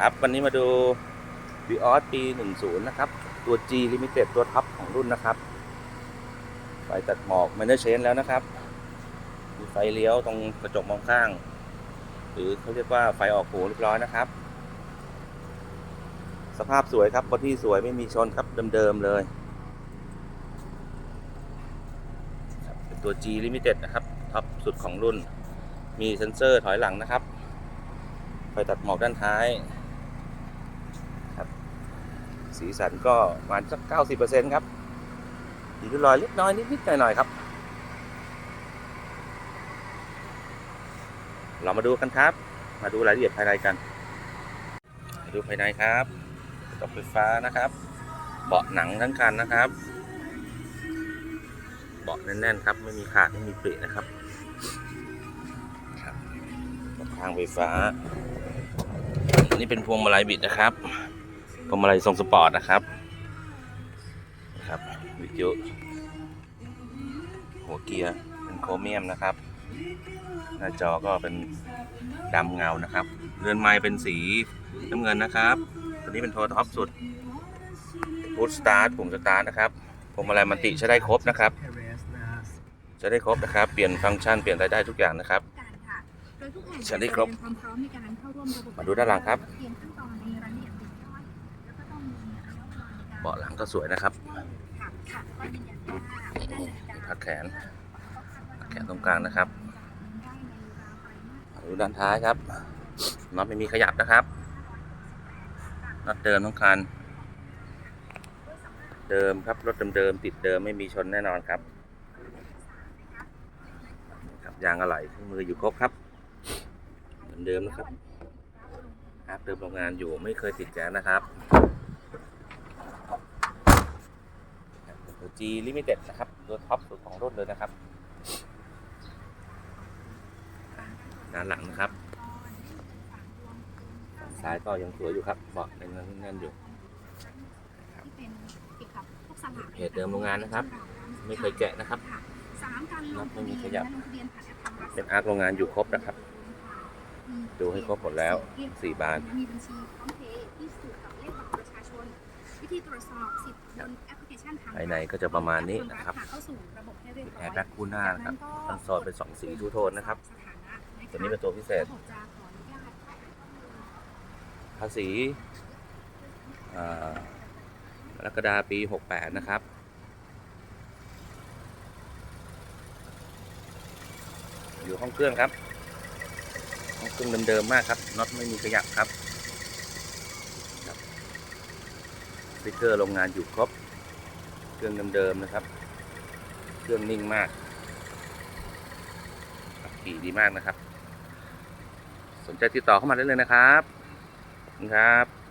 ครับวันนี้มาดู v ีออสปี 10 นะครับ ตัว G Limited ตัวท็อปของรุ่นนะครับไฟตัดหมอกมันเนอร์เชนแล้วนะครับ มีไฟเลี้ยวตรงกระจกมองข้าง หรือเขาเรียกว่าไฟออกหูเรียบร้อยนะครับ สภาพสวยครับบอดี้สวยไม่มีชนครับเดิมๆเลยเป็นตัว G Limited นะครับท็อปสุดของรุ่น มีเซ็นเซอร์ถอยหลังนะครับ ไฟตัดหมอกด้านท้าย สีสันก็ประมาณสัก90%ครับมีริ้วรอยเล็กน้อยนิดๆหน่อยๆครับ เรามาดูกันครับ มาดูรายละเอียดภายในกันมาดูภายในครับกระจกไฟฟ้านะครับ เบาะหนังทั้งคันนะครับ เบาะแน่นๆครับไม่มีขาดไม่มีปรินะครับครับเบาะข้างไฟฟ้านนี้เป็นพวงมาลัยบิดนะครับ พวงมาลัยทรงสปอร์ตนะครับนะครับวิทยุหัวเกียร์เป็นโครเมียมนะครับ หน้าจอก็เป็นดำเงานะครับเรือนไม้เป็นสีน้ำเงินนะครับตัวนี้เป็นโทนท็อปสุดพุทสตาร์ทปุ่มสตาร์ทนะครับพวงมาลัยมันติใช้ได้ครบนะครับใช้ได้ครบนะครับเปลี่ยนฟังก์ชันเปลี่ยนรายได้ทุกอย่างนะครับการค่ะโดยทุกแห่งฉันได้ครบจะเตยมความพร้อมในการเข้าร่วมระบบมาดูด้านหลังครับ เบาะหลังก็สวยนะครับค่ะค่ะก็ยืนพักแขนแขนตรงกลางนะครับดูด้านท้ายครับน็อตไม่มีขยับนะครับน็อตเดิมทั้งคัน เดิมครับรถเดิมๆติดเดิมไม่มีชนแน่นอนครับครับยางอะไหล่เครื่องมืออยู่ครบครับ เหมือนเดิมนะครับครับเดิมโรงงานอยู่ไม่เคยติดแก๊สนะครับ ตัว G Limited นะครับ ตัวท็อปสุดของรุ่นเลยนะครับด้านหลังนะครับฝั่งซ้ายก็ยังสวยอยู่ครับเบาะยังแน่นๆอยู่ที่เป็นเกี่ยวกับพวกสลากเพจเดิมโรงงานนะครับ ไม่เคยแกะนะครับค่ะสามการลงไม่ทะมีเบียนขยับและลงทะเบียนผ่านแอปธรรมรัฐเป็นอาร์คโรงงานอยู่ครบนะครับ ดูให้ครบหมดแล้วสี่บานมีบัญชีพร้อมเพย์ วิธีตรวจสอบสิทธิ์บนแอปพลิเคชันทางภายในก็จะประมาณนี้นะครับเข้าสู่ระบบให้เรียบร้แออยร์แบ็คคู่หน้านะครับทั้งโซนเป็นสองสีทูโทนนะครับสถานะะคะตัวนี้เป็นตัวพิเศษระบบจะขออนุญาตภาษีเอ่อกรกฎาปี 68 นะครับอยู่ห้องเครื่องครับห้องเครื่องเดิมๆมากครับน็อตไม่มีขยับครับครับส ติกเกอร์โรงงานอยู่ครบ เครื่องเดิมๆนะครับ เครื่องนิ่งมากขับขี่ดีมากนะครับ สนใจติดต่อเข้ามาได้เลยนะครับครับ